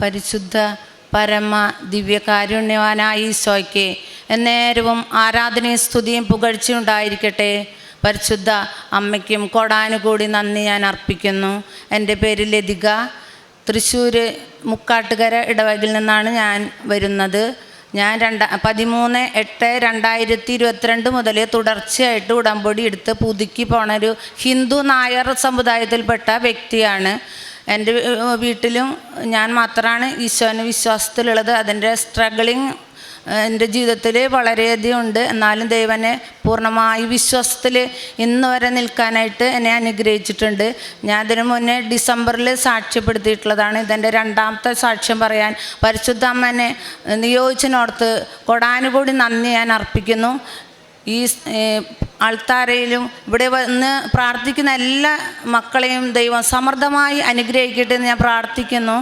പരിശുദ്ധ പരമ ദിവ്യകാരുണ്യവാനായ ഈശോയ്ക്ക് എന്നേരവും ആരാധനയും സ്തുതിയും പുകഴ്ചയുണ്ടായിരിക്കട്ടെ പരിശുദ്ധ അമ്മയ്ക്കും കോടാനുകൂടി നന്ദി ഞാൻ അർപ്പിക്കുന്നു. എന്റെ പേര് ലതിക. തൃശ്ശൂർ മുക്കാട്ടുകര ഇടവകിൽ നിന്നാണ് ഞാൻ വരുന്നത്. ഞാൻ രണ്ട പതിമൂന്ന് എട്ട് രണ്ടായിരത്തി ഇരുപത്തിരണ്ട് മുതൽ തുടർച്ചയായിട്ട് ഉടമ്പടി എടുത്ത് പുതുക്കി പോണ ഒരു ഹിന്ദു നായർ സമുദായത്തിൽപ്പെട്ട വ്യക്തിയാണ്. എന്റെ വീട്ടിലും ഞാൻ മാത്രമാണ് ഈശോനെ വിശ്വാസത്തിലുള്ളത്. അതിന്റെ സ്ട്രഗിളിങ് എന്റെ ജീവിതത്തിൽ വളരെയധികം ഉണ്ട്. എന്നാലും ദൈവനെ പൂർണമായി വിശ്വാസത്തിൽ ഇന്ന് വരെ നിൽക്കാനായിട്ട് എന്നെ അനുഗ്രഹിച്ചിട്ടുണ്ട്. ഞാൻ അതിനു മുന്നേ ഡിസംബറിൽ സാക്ഷ്യപ്പെടുത്തിയിട്ടുള്ളതാണ്. ഇതെന്റെ രണ്ടാമത്തെ സാക്ഷ്യം പറയാൻ പരിശുദ്ധ അമ്മനെ നിയോഗിച്ചിനോർത്ത് കൊടാനുകൂടി നന്ദി ഞാൻ അർപ്പിക്കുന്നു. ഈ ഏഹ്, ആൾത്താരയിലും ഇവിടെ വന്ന് പ്രാർത്ഥിക്കുന്ന എല്ലാ മക്കളെയും ദൈവം സമൃദ്ധമായി അനുഗ്രഹിക്കട്ടെ എന്ന് ഞാൻ പ്രാർത്ഥിക്കുന്നു.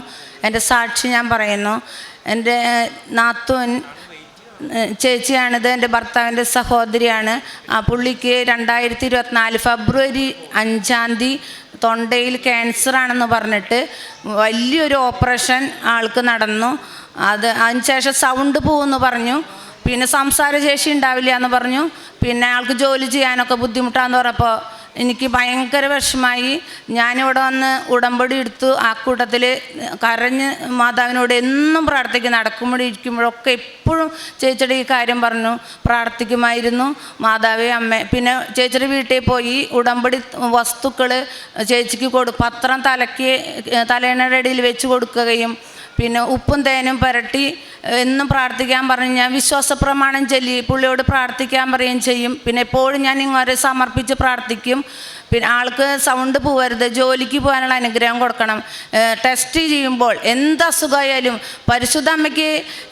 എന്റെ സാക്ഷി ഞാൻ പറയുന്നു. എന്റെ നാത്തുൻ ചേച്ചിയാണിത് എന്റെ ഭർത്താവിന്റെ സഹോദരിയാണ്. ആ പുള്ളിക്ക് രണ്ടായിരത്തി ഇരുപത്തിനാല് ഫെബ്രുവരി അഞ്ചാം തീയതി തൊണ്ടയിൽ ക്യാൻസറാണെന്ന് പറഞ്ഞിട്ട് വലിയൊരു ഓപ്പറേഷൻ ആൾക്ക് നടന്നു. അത് അതിന് ശേഷം സൗണ്ട് പോകുമെന്ന് പറഞ്ഞു. പിന്നെ സംസാരശേഷി ഉണ്ടാവില്ല എന്ന് പറഞ്ഞു. പിന്നെ ആൾക്ക് ജോലി ചെയ്യാനൊക്കെ ബുദ്ധിമുട്ടാന്ന് പറഞ്ഞപ്പോൾ എനിക്ക് ഭയങ്കര വിഷമായി. ഞാനിവിടെ വന്ന് ഉടമ്പടി എടുത്തു. ആ കൂട്ടത്തിൽ കരഞ്ഞ് മാതാവിനോട് എന്നും പ്രാർത്ഥിക്കും. നടക്കുമ്പോഴും ഇരിക്കുമ്പോഴൊക്കെ എപ്പോഴും ചേച്ചിയുടെ ഈ കാര്യം പറഞ്ഞു. പ്രാർത്ഥിക്കുമായിരുന്നു. മാതാവേ അമ്മ. പിന്നെ ചേച്ചിയുടെ വീട്ടിൽ പോയി ഉടമ്പടി വസ്തുക്കൾ ചേച്ചിക്ക് കൊടു പത്രം തലയ്ക്ക് തലേണയുടെ ഇടയിൽ വെച്ച് കൊടുക്കുകയും പിന്നെ ഉപ്പും തേനും പുരട്ടി എന്നും പ്രാർത്ഥിക്കാൻ പറഞ്ഞു. ഞാൻ വിശ്വാസ പ്രമാണം ചൊല്ലി പുള്ളിയോട് പ്രാർത്ഥിക്കാൻ പറയുകയും ചെയ്യും. പിന്നെ എപ്പോഴും ഞാൻ ഇങ്ങനെ സമർപ്പിച്ച് പ്രാർത്ഥിക്കും. പിന്നെ ആൾക്ക് സൗണ്ട് പോവരുത് ജോലിക്ക് പോകാനുള്ള അനുഗ്രഹം കൊടുക്കണം. ടെസ്റ്റ് ചെയ്യുമ്പോൾ എന്ത് അസുഖമായാലും പരിശുദ്ധ അമ്മയ്ക്ക്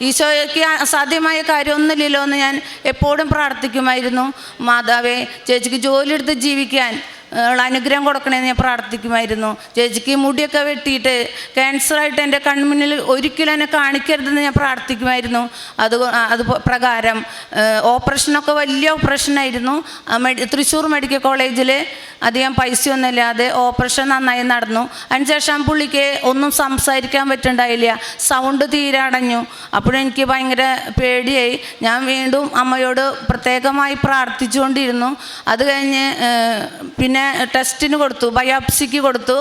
ഈശോയ്ക്ക് അസാധ്യമായ കാര്യമൊന്നുമില്ലല്ലോ എന്ന് ഞാൻ എപ്പോഴും പ്രാർത്ഥിക്കുമായിരുന്നു. മാതാവേ ചേച്ചിക്ക് ജോലി എടുത്ത് ജീവിക്കാൻ അനുഗ്രഹം കൊടുക്കണമെന്ന് ഞാൻ പ്രാർത്ഥിക്കുമായിരുന്നു. ചേച്ചിക്ക് മുടിയൊക്കെ വെട്ടിയിട്ട് ക്യാൻസറായിട്ട് എന്റെ കൺമുന്നിൽ ഒരിക്കലും എന്നെ കാണിക്കരുതെന്ന് ഞാൻ പ്രാർത്ഥിക്കുമായിരുന്നു. അത് അത് പ്രകാരം ഓപ്പറേഷനൊക്കെ വലിയ ഓപ്പറേഷനായിരുന്നു തൃശ്ശൂർ മെഡിക്കൽ കോളേജിൽ അധികം പൈസയൊന്നുമില്ലാതെ ഓപ്പറേഷൻ നന്നായി നടന്നു. അതിനുശേഷം പുള്ളിക്ക് ഒന്നും സംസാരിക്കാൻ പറ്റുണ്ടായില്ല. സൗണ്ട് തീരെ അടഞ്ഞു. അപ്പോഴെനിക്ക് ഭയങ്കര പേടിയായി. ഞാൻ വീണ്ടും അമ്മയോട് പ്രത്യേകമായി പ്രാർത്ഥിച്ചുകൊണ്ടിരുന്നു. അത് കഴിഞ്ഞ് ഏഹ്, പിന്നെ ടെസ്റ്റിന് കൊടുത്തു ബയോപ്സിക്ക് കൊടുത്തു.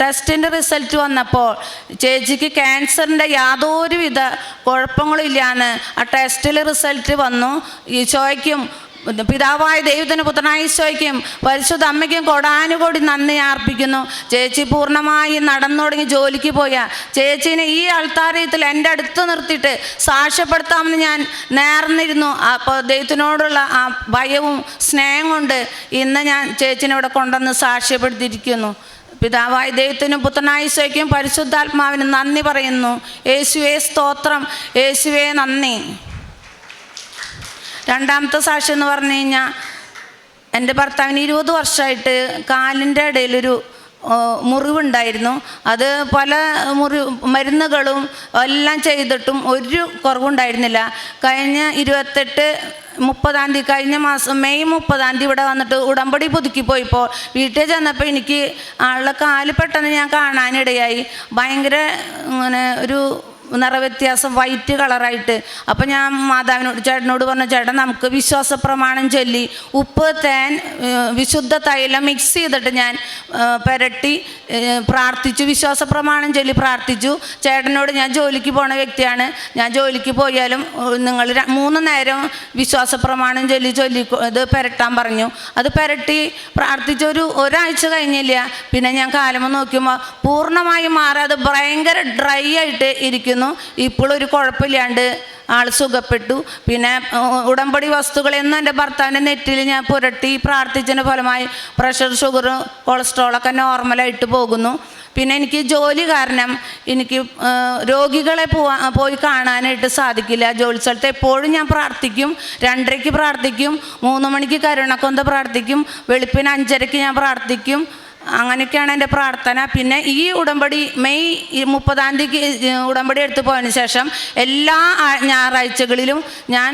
ടെസ്റ്റിന്റെ റിസൾട്ട് വന്നപ്പോൾ ചേച്ചിക്ക് ക്യാൻസറിന്റെ യാതൊരുവിധ കുഴപ്പങ്ങളില്ലാന്ന് ആ ടെസ്റ്റിൽ റിസൾട്ട് വന്നു. ഈ ചോയ്ക്കും പിതാവായ ദൈവത്തിന് പുത്രനായ ഈശോയ്ക്കും പരിശുദ്ധ അമ്മയ്ക്കും കൊടാനുകൂടി നന്ദി അർപ്പിക്കുന്നു. ചേച്ചി പൂർണമായി നടന്നു തുടങ്ങി ജോലിക്ക് പോയ ചേച്ചീനെ ഈ അൾത്താരയത്തിൽ എന്റെ അടുത്ത് നിർത്തിയിട്ട് സാക്ഷ്യപ്പെടുത്താമെന്ന് ഞാൻ നേർന്നിരുന്നു. അപ്പോൾ ദൈവത്തിനോടുള്ള ആ ഭയവും സ്നേഹം കൊണ്ട് ഇന്ന് ഞാൻ ചേച്ചിനെ ഇവിടെ കൊണ്ടുവന്ന് സാക്ഷ്യപ്പെടുത്തിയിരിക്കുന്നു. പിതാവായ ദൈവത്തിനും പുത്രനായ ഈശോയ്ക്കും പരിശുദ്ധാത്മാവിനും നന്ദി പറയുന്നു. യേശുവേ സ്തോത്രം. യേശുവേ നന്ദി. രണ്ടാമത്തെ സാക്ഷ്യം എന്ന് പറഞ്ഞു കഴിഞ്ഞാൽ എന്റെ ഭർത്താവിന് ഇരുപത് വർഷമായിട്ട് കാലിന്റെ ഇടയിലൊരു മുറിവുണ്ടായിരുന്നു. അത് പല മുറി മരുന്നുകളും എല്ലാം ചെയ്തിട്ടും ഒരു കുറവുണ്ടായിരുന്നില്ല. കഴിഞ്ഞ ഇരുപത്തെട്ട് മുപ്പതാം തീയതി കഴിഞ്ഞ മാസം മെയ് മുപ്പതാം തീയതി ഇവിടെ വന്നിട്ട് ഉടമ്പടി പുതുക്കി പോയിപ്പോൾ വീട്ടിൽ ചെന്നപ്പോൾ എനിക്ക് ആളുടെ കാൽ പെട്ടെന്ന് ഞാൻ കാണാനിടയായി. ഭയങ്കര ഇങ്ങനെ ഒരു നിറവ്യത്യാസം വൈറ്റ് കളറായിട്ട് അപ്പം ഞാൻ മാതാവിനോട് ചേട്ടനോട് പറഞ്ഞു ചേട്ടൻ നമുക്ക് വിശ്വാസ പ്രമാണം ചൊല്ലി ഉപ്പ് തേൻ വിശുദ്ധ തൈലം മിക്സ് ചെയ്തിട്ട് ഞാൻ പുരട്ടി പ്രാർത്ഥിച്ചു വിശ്വാസ പ്രമാണം ചൊല്ലി പ്രാർത്ഥിച്ചു. ചേട്ടനോട് ഞാൻ ജോലിക്ക് പോണ വ്യക്തിയാണ്. ഞാൻ ജോലിക്ക് പോയാലും നിങ്ങൾ മൂന്ന് നേരം വിശ്വാസ പ്രമാണം ചൊല്ലി ചൊല്ലി ഇത് പുരട്ടാൻ പറഞ്ഞു. അത് പുരട്ടി പ്രാർത്ഥിച്ച ഒരു ഒരാഴ്ച കഴിഞ്ഞില്ല. പിന്നെ ഞാൻ കാലമ നോക്കുമ്പോൾ പൂർണമായും മാറാതെ ഭയങ്കര ഡ്രൈ ആയിട്ട് ഇരിക്കുന്നു. ഇപ്പോഴൊരു കുഴപ്പമില്ലാണ്ട് ആൾ സുഖപ്പെട്ടു. പിന്നെ ഉടമ്പടി വസ്തുക്കളെന്നും എന്റെ ഭർത്താവിന്റെ നെറ്റിൽ ഞാൻ പുരട്ടി പ്രാർത്ഥിച്ചതിന്റെ ഫലമായി പ്രഷർ ഷുഗർ കൊളസ്ട്രോളൊക്കെ നോർമലായിട്ട് പോകുന്നു. പിന്നെ എനിക്ക് ജോലി കാരണം എനിക്ക് രോഗികളെ പോവാ പോയി കാണാനായിട്ട് സാധിക്കില്ല. ജോലി സ്ഥലത്ത് എപ്പോഴും ഞാൻ പ്രാർത്ഥിക്കും. രണ്ടരയ്ക്ക് പ്രാർത്ഥിക്കും. മൂന്ന് മണിക്ക് കരുണക്കൊന്ത പ്രാർത്ഥിക്കും. വെളുപ്പിന് അഞ്ചരയ്ക്ക് ഞാൻ പ്രാർത്ഥിക്കും. അങ്ങനെയൊക്കെയാണ് എന്റെ പ്രാർത്ഥന. പിന്നെ ഈ ഉടമ്പടി മെയ് മുപ്പതാം തീയതിക്ക് ഉടമ്പടി എടുത്തു പോയതിന് ശേഷം എല്ലാ ഞായറാഴ്ചകളിലും ഞാൻ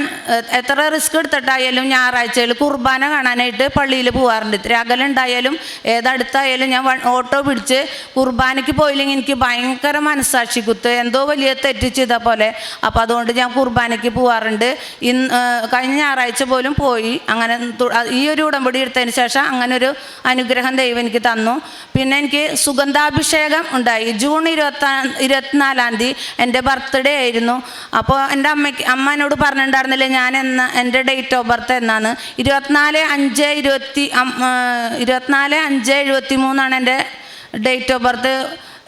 എത്ര റിസ്ക് എടുത്തിട്ടായാലും ഞായറാഴ്ചയിൽ കുർബാന കാണാനായിട്ട് പള്ളിയിൽ പോകാറുണ്ട് ഇത്ര അകലുണ്ടായാലും ഏതടുത്തായാലും ഞാൻ ഓട്ടോ പിടിച്ച് കുർബാനയ്ക്ക് പോയില്ലെങ്കിൽ എനിക്ക് ഭയങ്കര മനസ്സാക്ഷി കുത്ത് എന്തോ വലിയ തെറ്റ് ചെയ്ത പോലെ. അപ്പോൾ അതുകൊണ്ട് ഞാൻ കുർബാനയ്ക്ക് പോകാറുണ്ട് ഇന്ന് കഴിഞ്ഞ ഞായറാഴ്ച പോലും പോയി. അങ്ങനെ ഈ ഒരു ഉടമ്പടി എടുത്തതിന് ശേഷം അങ്ങനെ ഒരു അനുഗ്രഹം ദൈവം എനിക്ക് തന്നു. പിന്നെ എനിക്ക് സുഗന്ധാഭിഷേകം ഉണ്ടായി. ജൂൺ ഇരുപത്താ ഇരുപത്തിനാലാം തീയതി എന്റെ ബർത്ത്ഡേ ആയിരുന്നു. അപ്പോൾ എന്റെ അമ്മയ്ക്ക് അമ്മ എന്നോട് പറഞ്ഞിട്ടുണ്ടായിരുന്നില്ല ഞാൻ എന്ന എന്റെ ഡേറ്റ് ഓഫ് ബർത്ത് എന്നാണ്. ഇരുപത്തിനാല് അഞ്ച് ഇരുപത്തി ഇരുപത്തിനാല് അഞ്ച് എഴുപത്തി മൂന്നാണ് എന്റെ date of birth.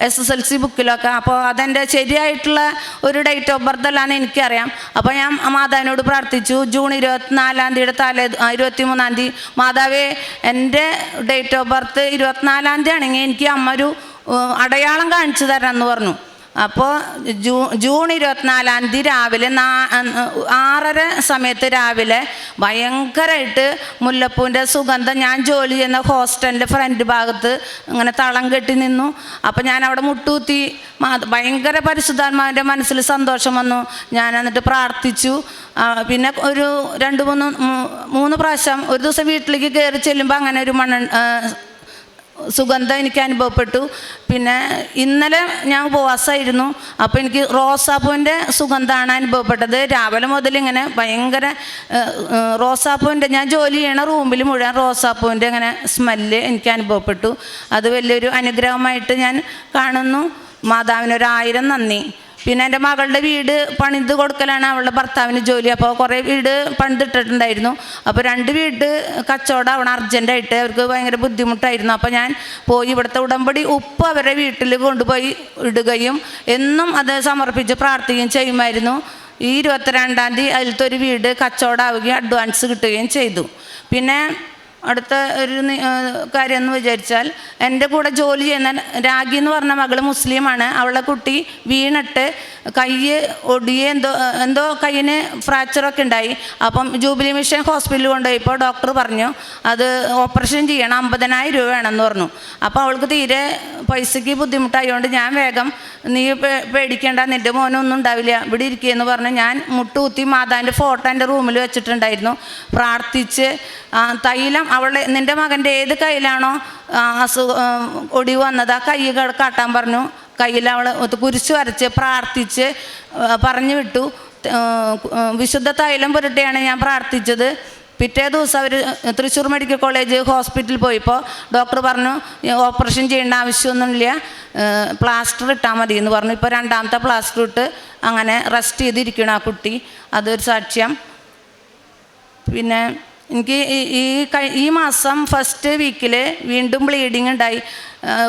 S S L C ബുക്കിലൊക്കെ അപ്പോൾ അതെന്റെ ശരിയായിട്ടുള്ള ഒരു ഡേറ്റ് ഓഫ് ബർത്ത് അല്ലാന്ന് എനിക്കറിയാം. അപ്പോൾ ഞാൻ മാതാവിനോട് പ്രാർത്ഥിച്ചു. ജൂൺ ഇരുപത്തിനാലാം തീയതിയുടെ തലേ ഇരുപത്തി മൂന്നാം തീയതി മാതാവേ എന്റെ ഡേറ്റ് ഓഫ് ബർത്ത് ഇരുപത്തിനാലാം തീയതി ആണെങ്കിൽ എനിക്ക് അമ്മ ഒരു അടയാളം കാണിച്ചു തരാമെന്ന് എന്ന് പറഞ്ഞു. അപ്പോൾ ജൂ ജൂൺ ഇരുപത്തിനാലാം തീയതി രാവിലെ നാ ആറര സമയത്ത് രാവിലെ ഭയങ്കരമായിട്ട് മുല്ലപ്പൂവിന്റെ സുഗന്ധം ഞാൻ ജോലി ചെയ്യുന്ന ഹോസ്റ്റലിന്റെ ഫ്രണ്ട് ഭാഗത്ത് ഇങ്ങനെ തളം കെട്ടി നിന്നു. അപ്പോൾ ഞാൻ അവിടെ മുട്ടൂത്തി ഭയങ്കര പരിശുദ്ധാത്മാവിന്റെ മനസ്സിൽ സന്തോഷം വന്നു. ഞാൻ എന്നിട്ട് പ്രാർത്ഥിച്ചു. പിന്നെ ഒരു രണ്ട് മൂന്ന് മൂന്ന് പ്രാവശ്യം ഒരു ദിവസം വീട്ടിലേക്ക് കയറി ചെല്ലുമ്പോൾ അങ്ങനെ ഒരു മണ്ണ സുഗന്ധം എനിക്ക് അനുഭവപ്പെട്ടു. പിന്നെ ഇന്നലെ ഞാൻ ഉപവാസമായിരുന്നു. അപ്പോൾ എനിക്ക് റോസാപ്പൂവിന്റെ സുഗന്ധമാണ് അനുഭവപ്പെട്ടത്. രാവിലെ മുതൽ ഇങ്ങനെ ഭയങ്കര റോസാപ്പൂവിന്റെ ഞാൻ ജോലി ചെയ്യണ റൂമിൽ മുഴുവൻ റോസാപ്പൂവിന്റെ ഇങ്ങനെ സ്മെല്ല് എനിക്ക് അനുഭവപ്പെട്ടു. അത് വലിയൊരു അനുഗ്രഹമായിട്ട് ഞാൻ കാണുന്നു. മാതാവിനൊരായിരം നന്ദി. പിന്നെ എന്റെ മകളുടെ വീട് പണിത് കൊടുക്കലാണ് അവളുടെ ഭർത്താവിന് ജോലി. അപ്പോൾ കുറേ വീട് പണിതിട്ടിട്ടുണ്ടായിരുന്നു. അപ്പോൾ രണ്ട് വീട് കച്ചവടം അവിടെ അർജന്റായിട്ട്. അവർക്ക് ഭയങ്കര ബുദ്ധിമുട്ടായിരുന്നു. അപ്പോൾ ഞാൻ പോയി ഇവിടുത്തെ ഉടമ്പടി ഉപ്പ് അവരുടെ വീട്ടിൽ കൊണ്ടുപോയി ഇടുകയും എന്നും അത് സമർപ്പിച്ച് പ്രാർത്ഥിക്കുകയും ചെയ്യുമായിരുന്നു. ഈ ഇരുപത്തിരണ്ടാം തീയതി അതിലത്തെ ഒരു വീട് കച്ചവടമാവുകയും അഡ്വാൻസ് കിട്ടുകയും ചെയ്തു. പിന്നെ അടുത്ത ഒരു കാര്യം എന്ന് വിചാരിച്ചാൽ എന്റെ കൂടെ ജോലി ചെയ്യുന്ന രാഗി എന്ന് പറഞ്ഞ മകൾ മുസ്ലിമാണ്. അവളെ കുട്ടി വീണിട്ട് കൈ ഒടിയെ എന്തോ എന്തോ കയ്യിന് ഫ്രാക്ചറൊക്കെ ഉണ്ടായി. അപ്പം ജൂബിലി മിഷൻ ഹോസ്പിറ്റലിൽ കൊണ്ടുപോയപ്പോൾ ഡോക്ടർ പറഞ്ഞു അത് ഓപ്പറേഷൻ ചെയ്യണം അമ്പതിനായിരം രൂപ വേണമെന്ന് പറഞ്ഞു. അപ്പോൾ അവൾക്ക് തീരെ പൈസയ്ക്ക് ബുദ്ധിമുട്ടായതുകൊണ്ട് ഞാൻ വേഗം നീ പേടിക്കേണ്ട നിന്റെ മോനൊന്നും ഉണ്ടാവില്ല. ഇവിടെ ഇരിക്കുകയെന്ന് പറഞ്ഞ് ഞാൻ മുട്ടുകുത്തി മാതാവിന്റെ ഫോട്ടോ എന്റെ റൂമിൽ വെച്ചിട്ടുണ്ടായിരുന്നു. പ്രാർത്ഥിച്ച് തൈലം അവളെ നിന്റെ മകന്റെ ഏത് കയ്യിലാണോ അസുഖം ഒടിവ് വന്നത് ആ കൈ കാട്ടാൻ പറഞ്ഞു. കയ്യിൽ അവൾ കുരിശ് വരച്ച് പ്രാർത്ഥിച്ച് പറഞ്ഞു വിട്ടു. വിശുദ്ധ തൈലം പുരട്ടിയാണ് ഞാൻ പ്രാർത്ഥിച്ചത്. പിറ്റേ ദിവസം അവർ തൃശ്ശൂർ മെഡിക്കൽ കോളേജ് ഹോസ്പിറ്റലിൽ പോയപ്പോൾ ഡോക്ടർ പറഞ്ഞു ഓപ്പറേഷൻ ചെയ്യേണ്ട ആവശ്യമൊന്നുമില്ല. പ്ലാസ്റ്റർ ഇട്ടാൽ മതി എന്ന് പറഞ്ഞു. ഇപ്പോൾ രണ്ടാമത്തെ പ്ലാസ്റ്റർ ഇട്ട് അങ്ങനെ റെസ്റ്റ് ചെയ്തിരിക്കണം ആ കുട്ടി. അതൊരു സാക്ഷ്യം. പിന്നെ എനിക്ക് ഈ- ഈ മാസം ഫസ്റ്റ് വീക്കിൽ വീണ്ടും ബ്ലീഡിങ് ഉണ്ടായി.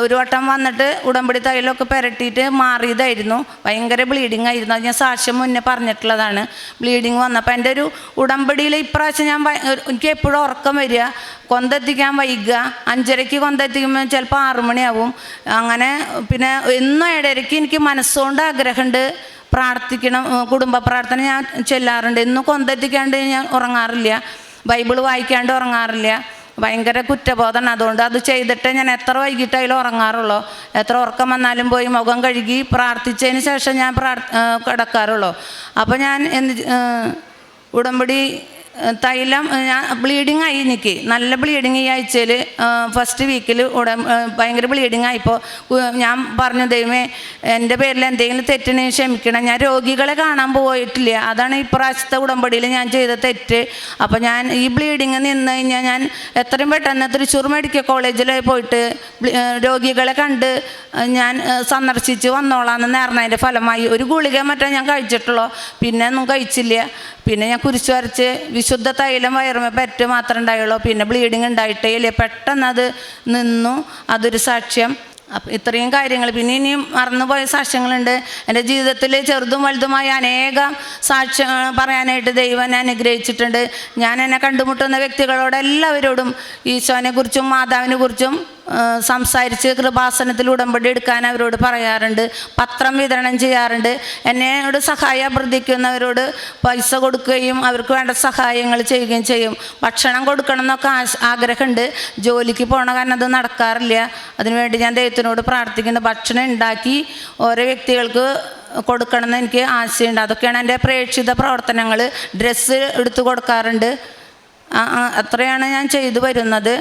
ഒരു വട്ടം വന്നിട്ട് ഉടമ്പടി തൈലൊക്കെ പുരട്ടിയിട്ട് മാറിയതായിരുന്നു. ഭയങ്കര ബ്ലീഡിങ് ആയിരുന്നു. അത് ഞാൻ സാക്ഷ്യം മുന്നേ പറഞ്ഞിട്ടുള്ളതാണ്. ബ്ലീഡിങ് വന്നപ്പോൾ എന്റെ ഒരു ഉടമ്പടിയിൽ ഇപ്രാവശ്യം ഞാൻ എനിക്ക് എപ്പോഴും ഉറക്കം വരിക കൊന്തെത്തിക്കാൻ വൈകുക അഞ്ചരയ്ക്ക് കൊന്തെത്തിക്കുമ്പോൾ ചിലപ്പോൾ ആറു മണിയാവും. അങ്ങനെ പിന്നെ എന്നും ഇടയ്ക്ക് എനിക്ക് മനസ്സുകൊണ്ട് ആഗ്രഹമുണ്ട് പ്രാർത്ഥിക്കണം കുടുംബ പ്രാർത്ഥന ഞാൻ ചെല്ലാറുണ്ട്. ഇന്നും കൊന്തെത്തിക്കാണ്ട് ഞാൻ ഉറങ്ങാറില്ല. ബൈബിൾ വായിക്കാണ്ട് ഉറങ്ങാറില്ല. ഭയങ്കര കുറ്റബോധമാണ്. അതുകൊണ്ട് അത് ചെയ്തിട്ട് ഞാൻ എത്ര വൈകിട്ടായാലും ഉറങ്ങാറുള്ളൂ. എത്ര ഉറക്കം വന്നാലും പോയി മുഖം കഴുകി പ്രാർത്ഥിച്ചതിന് ശേഷം ഞാൻ പ്രാർ കിടക്കാറുള്ളൂ. അപ്പോൾ ഞാൻ എന്ത് ഉടമ്പടി തൈലം ഞാൻ ബ്ലീഡിങ് ആയി എനിക്ക് നല്ല ബ്ലീഡിങ് ഈ ആഴ്ചയിൽ ഫസ്റ്റ് വീക്കിൽ ഉടൻ ഭയങ്കര ബ്ലീഡിങ് ആയിപ്പോൾ ഞാൻ പറഞ്ഞു ദൈവമേ എന്റെ പേരിൽ എന്തെങ്കിലും തെറ്റിനെ ക്ഷമിക്കണം. ഞാൻ രോഗികളെ കാണാൻ പോയിട്ടില്ല. അതാണ് ഇപ്രാവശ്യത്തെ ഉടമ്പടിയിൽ ഞാൻ ചെയ്ത തെറ്റ്. അപ്പോൾ ഞാൻ ഈ ബ്ലീഡിങ് നിന്ന് കഴിഞ്ഞാൽ ഞാൻ എത്രയും പെട്ടെന്ന് തൃശ്ശൂർ മെഡിക്കൽ കോളേജിൽ പോയിട്ട് രോഗികളെ കണ്ട് ഞാൻ സന്ദർശിച്ച് വന്നോളാം എന്ന് നേർന്നതിന്റെ ഫലമായി. ഒരു ഗുളിക മറ്റേ ഞാൻ കഴിച്ചിട്ടുള്ളൂ. പിന്നെ ഒന്നും കഴിച്ചില്ല. പിന്നെ ഞാൻ കുരിശ് വരച്ച് വിശുദ്ധ തൈലം വയറുമേ പറ്റ് മാത്രമേ ഉണ്ടായുള്ളൂ. പിന്നെ ബ്ലീഡിങ് ഉണ്ടായിട്ടേ ഇല്ല. പെട്ടെന്ന് അത് നിന്നു. അതൊരു സാക്ഷ്യം. അപ്പം ഇത്രയും കാര്യങ്ങൾ. പിന്നെ ഇനിയും മറന്നുപോയ സാക്ഷ്യങ്ങളുണ്ട്. എന്റെ ജീവിതത്തിൽ ചെറുതും വലുതുമായ അനേകം സാക്ഷ്യങ്ങൾ പറയാനായിട്ട് ദൈവം എന്നെ അനുഗ്രഹിച്ചിട്ടുണ്ട്. ഞാൻ എന്നെ കണ്ടുമുട്ടുന്ന വ്യക്തികളോട് എല്ലാവരോടും ഈശോനെ കുറിച്ചും മാതാവിനെ കുറിച്ചും സംസാരിച്ച് കൃപാസനത്തിൽ ഉടമ്പടി എടുക്കാൻ അവരോട് പറയാറുണ്ട്. പത്രം വിതരണം ചെയ്യാറുണ്ട്. എന്നോട് സഹായം അഭ്യർത്ഥിക്കുന്നവരോട് പൈസ കൊടുക്കുകയും അവർക്ക് വേണ്ട സഹായങ്ങൾ ചെയ്യുകയും ചെയ്യും. ഭക്ഷണം കൊടുക്കണം എന്നൊക്കെ ആഗ്രഹമുണ്ട്. ജോലിക്ക് പോകണ കാരണം അത് നടക്കാറില്ല. അതിനുവേണ്ടി ഞാൻ ദൈവത്തിനോട് പ്രാർത്ഥിക്കുന്ന ഭക്ഷണം ഉണ്ടാക്കി ഓരോ വ്യക്തികൾക്ക് കൊടുക്കണമെന്ന് എനിക്ക് ആശയമുണ്ട്. അതൊക്കെയാണ് എന്റെ പ്രേക്ഷിത പ്രവർത്തനങ്ങൾ. ഡ്രസ്സ് എടുത്തു കൊടുക്കാറുണ്ട്. അത്രയാണ് ഞാൻ ചെയ്തു വരുന്നത്.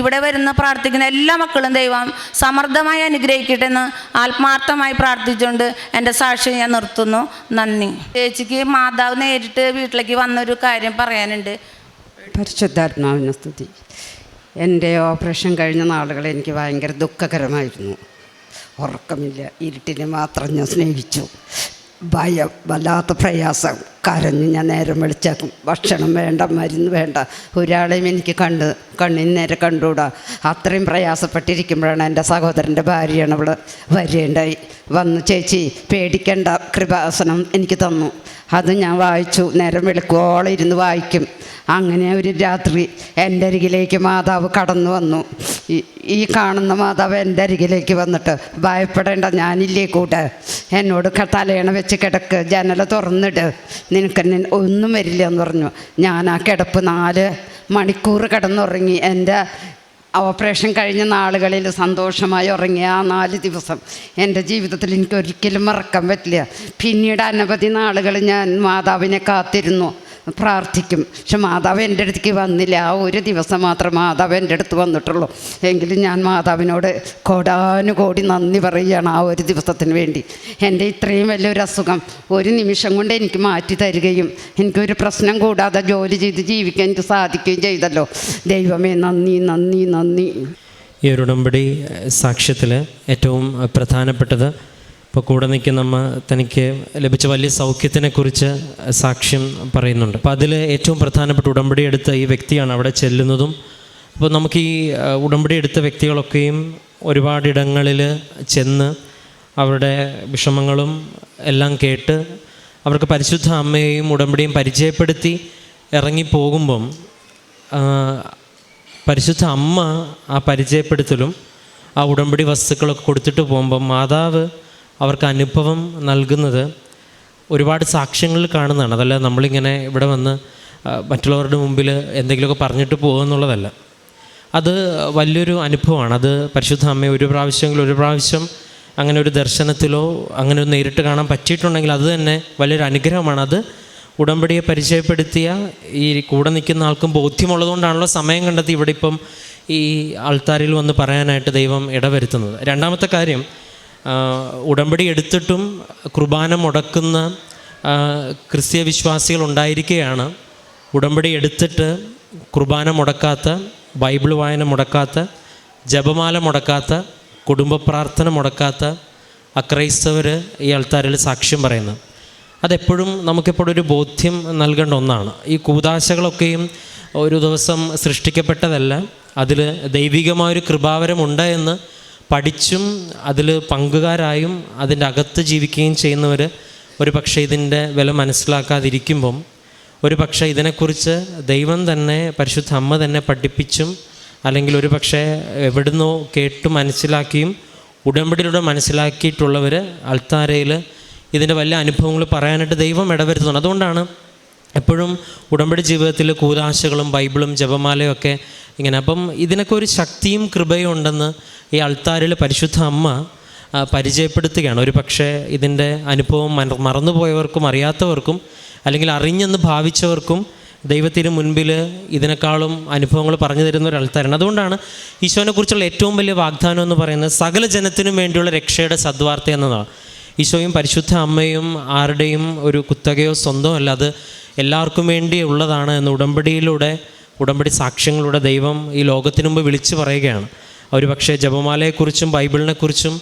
ഇവിടെ വരുന്ന പ്രാർത്ഥിക്കുന്ന എല്ലാ മക്കളും ദൈവം സമർത്ഥമായി അനുഗ്രഹിക്കട്ടെ എന്ന് ആത്മാർത്ഥമായി പ്രാർത്ഥിച്ചുകൊണ്ട് എന്റെ സാക്ഷി ഞാൻ നിർത്തുന്നു. നന്ദി. ചേച്ചിക്ക് മാതാവ് നേരിട്ട് വീട്ടിലേക്ക് വന്നൊരു കാര്യം പറയാനുണ്ട്. പരിശുദ്ധാത്മാവിനെ സ്തുതി. എന്റെ ഓപ്പറേഷൻ കഴിഞ്ഞ നാളുകൾ എനിക്ക് ഭയങ്കര ദുഃഖകരമായിരുന്നു. ഉറക്കമില്ല. ഇരുട്ടിനെ മാത്രം ഞാൻ സ്നേഹിച്ചു. ഭയം വല്ലാത്ത പ്രയാസം. കരഞ്ഞ് ഞാൻ നേരം വിളിച്ചേക്കും ഭക്ഷണം വേണ്ട മരുന്ന് വേണ്ട. ഒരാളെയും എനിക്ക് കണ്ട് കണ്ണിന് നേരെ കണ്ടുകൂടാ. അത്രയും പ്രയാസപ്പെട്ടിരിക്കുമ്പോഴാണ് എന്റെ സഹോദരന്റെ ഭാര്യയാണ് അവൾ വരേണ്ടായി. വന്നു ചേച്ചി പേടിക്കേണ്ട കൃപാസനം എനിക്ക് തന്നു. അത് ഞാൻ വായിച്ചു നേരം വെളുക്കുവോളം ഇരുന്ന് വായിക്കും. അങ്ങനെ ഒരു രാത്രി എന്റെ അരികിലേക്ക് മാതാവ് കടന്നു വന്നു. ഈ- കാണുന്ന മാതാവ് എന്റെ അരികിലേക്ക് വന്നിട്ട് ഭയപ്പെടേണ്ട ഞാനില്ലേ കൂടെ? എന്നോട് തലയണ വെച്ച് കിടക്ക് ജനല തുറന്നിട്. നിനക്ക് ഒന്നും വരില്ല എന്ന് പറഞ്ഞു. ഞാൻ ആ കിടപ്പ് നാല് മണിക്കൂർ കിടന്നുറങ്ങി. എന്റെ ഓപ്പറേഷൻ കഴിഞ്ഞ നാളുകളിൽ സന്തോഷമായി ഉറങ്ങിയ ആ നാല് ദിവസം എന്റെ ജീവിതത്തിൽ എനിക്ക് ഒരിക്കലും മറക്കാൻ പറ്റില്ല. പിന്നീട് അനവധി നാളുകൾ ഞാൻ മാതാവിനെ കാത്തിരുന്നു. പ്രാർത്ഥിക്കും. പക്ഷെ മാതാവ് എന്റെ അടുത്തേക്ക് വന്നില്ല. ആ ഒരു ദിവസം മാത്രം മാതാവ് എന്റെ അടുത്ത് വന്നിട്ടുള്ളൂ. എങ്കിലും ഞാൻ മാതാവിനോട് കോടാനുകോടി നന്ദി പറയുകയാണ് ആ ഒരു ദിവസത്തിന് വേണ്ടി. എന്റെ ഇത്രയും വലിയൊരു അസുഖം ഒരു നിമിഷം കൊണ്ട് എനിക്ക് മാറ്റി തരികയും എനിക്കൊരു പ്രശ്നം കൂടാതെ ജോലി ചെയ്ത് ജീവിക്കാൻ എനിക്ക് സാധിക്കുകയും ചെയ്തല്ലോ. ദൈവമേ നന്ദി നന്ദി നന്ദി. ഈ ഒരു ഉടമ്പടി സാക്ഷ്യത്തിൽ ഏറ്റവും പ്രധാനപ്പെട്ടത് ഇപ്പോൾ കൂടെ നിൽക്കുന്ന അമ്മ തനിക്ക് ലഭിച്ച വലിയ സൗഖ്യത്തിനെക്കുറിച്ച് സാക്ഷ്യം പറയുന്നുണ്ട്. അപ്പോൾ അതിൽ ഏറ്റവും പ്രധാനപ്പെട്ട ഉടമ്പടി എടുത്ത ഈ വ്യക്തിയാണ് അവിടെ ചെല്ലുന്നതും. അപ്പോൾ നമുക്ക് ഈ ഉടമ്പടി എടുത്ത വ്യക്തികളൊക്കെയും ഒരുപാടിടങ്ങളിൽ ചെന്ന് അവരുടെ വിഷമങ്ങളും എല്ലാം കേട്ട് അവർക്ക് പരിശുദ്ധ അമ്മയെയും ഉടമ്പടിയും പരിചയപ്പെടുത്തി ഇറങ്ങിപ്പോകുമ്പം പരിശുദ്ധ അമ്മ ആ പരിചയപ്പെടുത്തലും ആ ഉടമ്പടി വസ്തുക്കളൊക്കെ കൊടുത്തിട്ട് പോകുമ്പം മാതാവ് അവർക്ക് അനുഭവം നൽകുന്നത് ഒരുപാട് സാക്ഷ്യങ്ങളിൽ കാണുന്നതാണ്. അതല്ല നമ്മളിങ്ങനെ ഇവിടെ വന്ന് മറ്റുള്ളവരുടെ മുമ്പിൽ എന്തെങ്കിലുമൊക്കെ പറഞ്ഞിട്ട് പോകുക എന്നുള്ളതല്ല. അത് വലിയൊരു അനുഭവമാണ്. അത് പരിശുദ്ധ അമ്മയെ ഒരു പ്രാവശ്യമെങ്കിലും ഒരു പ്രാവശ്യം അങ്ങനെ ഒരു ദർശനത്തിലോ അങ്ങനെ ഒരു നേരിട്ട് കാണാൻ പറ്റിയിട്ടുണ്ടെങ്കിൽ അത് തന്നെ വലിയൊരു അനുഗ്രഹമാണ്. അത് ഉടമ്പടിയെ പരിചയപ്പെടുത്തിയ ഈ കൂടെ നിൽക്കുന്ന ആൾക്കും ബോധ്യമുള്ളതുകൊണ്ടാണല്ലോ സമയം കണ്ടെത്തി ഇവിടെ ഇപ്പം ഈ ആൾത്താരിൽ വന്ന് പറയാനായിട്ട് ദൈവം ഇടവരുത്തുന്നത്. രണ്ടാമത്തെ കാര്യം ഉടമ്പടി എടുത്തിട്ടും കുർബാന മുടക്കുന്ന ക്രിസ്തീയ വിശ്വാസികൾ ഉണ്ടായിരിക്കുകയാണ് ഉടമ്പടി എടുത്തിട്ട് കുർബാന മുടക്കാത്ത ബൈബിൾ വായന മുടക്കാത്ത ജപമാല മുടക്കാത്ത കുടുംബ പ്രാർത്ഥന മുടക്കാത്ത അക്രൈസ്തവർ ഈ ആൾക്കാരിൽ സാക്ഷ്യം പറയുന്നത്. അതെപ്പോഴും നമുക്കെപ്പോഴും ഒരു ബോധ്യം നൽകേണ്ട ഒന്നാണ്. ഈ കൂതാശകളൊക്കെയും ഒരു ദിവസം സൃഷ്ടിക്കപ്പെട്ടതല്ല. അതിൽ ദൈവികമായൊരു കൃപാവരമുണ്ട് എന്ന് പഠിച്ചും അതിൽ പങ്കുകാരായും അതിന്റെ അകത്ത് ജീവിക്കുകയും ചെയ്യുന്നവർ ഒരു പക്ഷേ ഇതിന്റെ വില മനസ്സിലാക്കാതിരിക്കുമ്പം ഒരു പക്ഷേ ഇതിനെക്കുറിച്ച് ദൈവം തന്നെ പരിശുദ്ധ അമ്മ തന്നെ പഠിപ്പിച്ചും അല്ലെങ്കിൽ ഒരു പക്ഷേ എവിടുന്നോ കേട്ട് മനസ്സിലാക്കിയും ഉടമ്പടിയിലൂടെ മനസ്സിലാക്കിയിട്ടുള്ളവർ അൾത്താരയിൽ ഇതിന്റെ വലിയ അനുഭവങ്ങൾ പറയാനായിട്ട് ദൈവം ഇടവരുത്തുന്നുണ്ട്. അതുകൊണ്ടാണ് എപ്പോഴും ഉടമ്പടി ജീവിതത്തിൽ കൂതാശകളും ബൈബിളും ജപമാലയും ഒക്കെ ഇങ്ങനെ. അപ്പം ഇതിനൊക്കെ ഒരു ശക്തിയും കൃപയും ഉണ്ടെന്ന് ഈ അൾത്താരിൽ പരിശുദ്ധ അമ്മ പരിചയപ്പെടുത്തുകയാണ്. ഒരു പക്ഷേ ഇതിന്റെ അനുഭവം മറന്നുപോയവർക്കും അറിയാത്തവർക്കും അല്ലെങ്കിൽ അറിഞ്ഞെന്ന് ഭാവിച്ചവർക്കും ദൈവത്തിന് മുൻപിൽ ഇതിനേക്കാളും അനുഭവങ്ങൾ പറഞ്ഞു തരുന്ന ഒരു ആൾക്കാരാണ് അതുകൊണ്ടാണ് ഈശോനെക്കുറിച്ചുള്ള ഏറ്റവും വലിയ വാഗ്ദാനം എന്ന് പറയുന്നത് സകല ജനത്തിനും വേണ്ടിയുള്ള രക്ഷയുടെ സദ്വാർത്ത എന്നതാണ്. ഈശോയും പരിശുദ്ധ അമ്മയും ആരുടെയും ഒരു കുത്തകയോ സ്വന്തമല്ല അത് എല്ലാവർക്കും വേണ്ടി ഉള്ളതാണ് എന്ന് ഉടമ്പടിയിലൂടെ ഉടമ്പടി സാക്ഷ്യങ്ങളുടെ ദൈവം ഈ ലോകത്തിന് മുമ്പ് വിളിച്ചു പറയുകയാണ്. ഒരു പക്ഷേ ജപമാലയെക്കുറിച്ചും ബൈബിളിനെക്കുറിച്ചും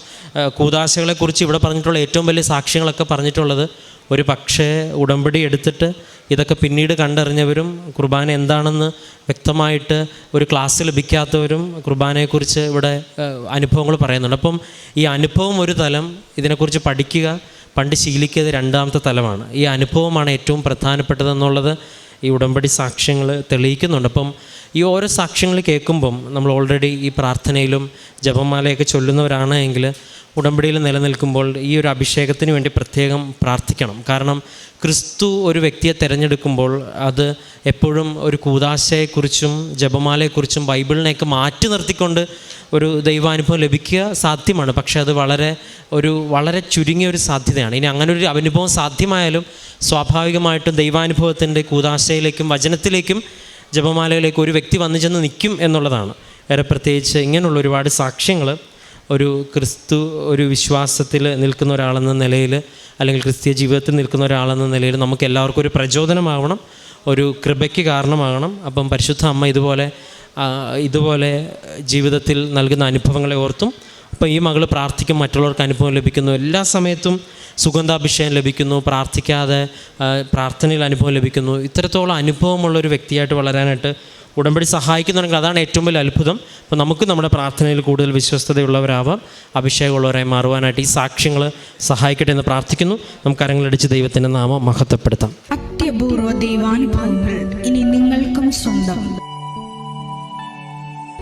കൂതാശകളെക്കുറിച്ച് ഇവിടെ പറഞ്ഞിട്ടുള്ള ഏറ്റവും വലിയ സാക്ഷ്യങ്ങളൊക്കെ പറഞ്ഞിട്ടുള്ളത് ഒരു പക്ഷേ ഉടമ്പടി എടുത്തിട്ട് ഇതൊക്കെ പിന്നീട് കണ്ടറിഞ്ഞവരും കുർബാന എന്താണെന്ന് വ്യക്തമായിട്ട് ഒരു ക്ലാസ് ലഭിക്കാത്തവരും കുർബാനയെക്കുറിച്ച് ഇവിടെ അനുഭവങ്ങൾ പറയുന്നുണ്ട്. അപ്പം ഈ അനുഭവം ഒരു തലം ഇതിനെക്കുറിച്ച് പഠിക്കുക പണ്ട് ശീലിക്കിയത് രണ്ടാമത്തെ തലമാണ്. ഈ അനുഭവമാണ് ഏറ്റവും പ്രധാനപ്പെട്ടതെന്നുള്ളത്. ഈ ഉടമ്പടി സാക്ഷ്യങ്ങൾ തെളിയിക്കുന്നുണ്ട്. അപ്പം ഈ ഓരോ സാക്ഷ്യങ്ങൾ കേൾക്കുമ്പം നമ്മൾ ഓൾറെഡി ഈ പ്രാർത്ഥനയിലും ജപമാലയൊക്കെ ചൊല്ലുന്നവരാണ് എങ്കിൽ ഉടമ്പടിയിൽ നിലനിൽക്കുമ്പോൾ ഈ ഒരു അഭിഷേകത്തിന് വേണ്ടി പ്രത്യേകം പ്രാർത്ഥിക്കണം. കാരണം ക്രിസ്തു ഒരു വ്യക്തിയെ തിരഞ്ഞെടുക്കുമ്പോൾ അത് എപ്പോഴും ഒരു കൂതാശയെക്കുറിച്ചും ജപമാലയെക്കുറിച്ചും ബൈബിളിനെയൊക്കെ മാറ്റി നിർത്തിക്കൊണ്ട് ഒരു ദൈവാനുഭവം ലഭിക്കുക സാധ്യമാണ്. പക്ഷേ അത് വളരെ ഒരു വളരെ ചുരുങ്ങിയ ഒരു സാധ്യതയാണ്. ഇനി അങ്ങനെ ഒരു അനുഭവം സാധ്യമായാലും സ്വാഭാവികമായിട്ടും ദൈവാനുഭവത്തിന്റെ കൂതാശയിലേക്കും വചനത്തിലേക്കും ജപമാലയിലേക്കും ഒരു വ്യക്തി വന്നു ചെന്ന് നിൽക്കും എന്നുള്ളതാണ്. വേറെ പ്രത്യേകിച്ച് ഇങ്ങനെയുള്ള ഒരുപാട് സാക്ഷ്യങ്ങൾ ഒരു ക്രിസ്തു ഒരു വിശ്വാസത്തിൽ നിൽക്കുന്ന ഒരാളെന്ന നിലയിൽ അല്ലെങ്കിൽ ക്രിസ്തീയ ജീവിതത്തിൽ നിൽക്കുന്ന ഒരാളെന്ന നിലയിൽ നമുക്ക് എല്ലാവർക്കും ഒരു പ്രചോദനമാവണം ഒരു കൃപയ്ക്ക് കാരണമാകണം. അപ്പം പരിശുദ്ധ അമ്മ ഇതുപോലെ ഇതുപോലെ ജീവിതത്തിൽ നൽകുന്ന അനുഭവങ്ങളെ ഓർത്തും അപ്പോൾ ഈ മകൾ പ്രാർത്ഥിക്കും മറ്റുള്ളവർക്ക് അനുഭവം ലഭിക്കുന്നു. എല്ലാ സമയത്തും സുഗന്ധാഭിഷേകം ലഭിക്കുന്നു പ്രാർത്ഥിക്കാതെ പ്രാർത്ഥനയിൽ അനുഭവം ലഭിക്കുന്നു. ഇത്തരത്തോളം അനുഭവമുള്ള ഒരു വ്യക്തിയായിട്ട് വളരാനായിട്ട് ഉടമ്പടി സഹായിക്കുന്നുണ്ടെങ്കിൽ അതാണ് ഏറ്റവും വലിയ അത്ഭുതം. അപ്പോൾ നമുക്ക് നമ്മുടെ പ്രാർത്ഥനയിൽ കൂടുതൽ വിശ്വസ്തതയുള്ളവരാവാം. അഭിഷേകമുള്ളവരായി മാറുവാനായിട്ട് ഈ സാക്ഷ്യങ്ങൾ സഹായിക്കട്ടെ എന്ന് പ്രാർത്ഥിക്കുന്നു. നമുക്ക് അരങ്ങളടിച്ച് ദൈവത്തിന്റെ നാമം മഹത്വപ്പെടുത്താം. അത്യപൂർവ ദൈവാനുഭവങ്ങൾ ഇനി നിങ്ങൾക്കും സ്വന്തം.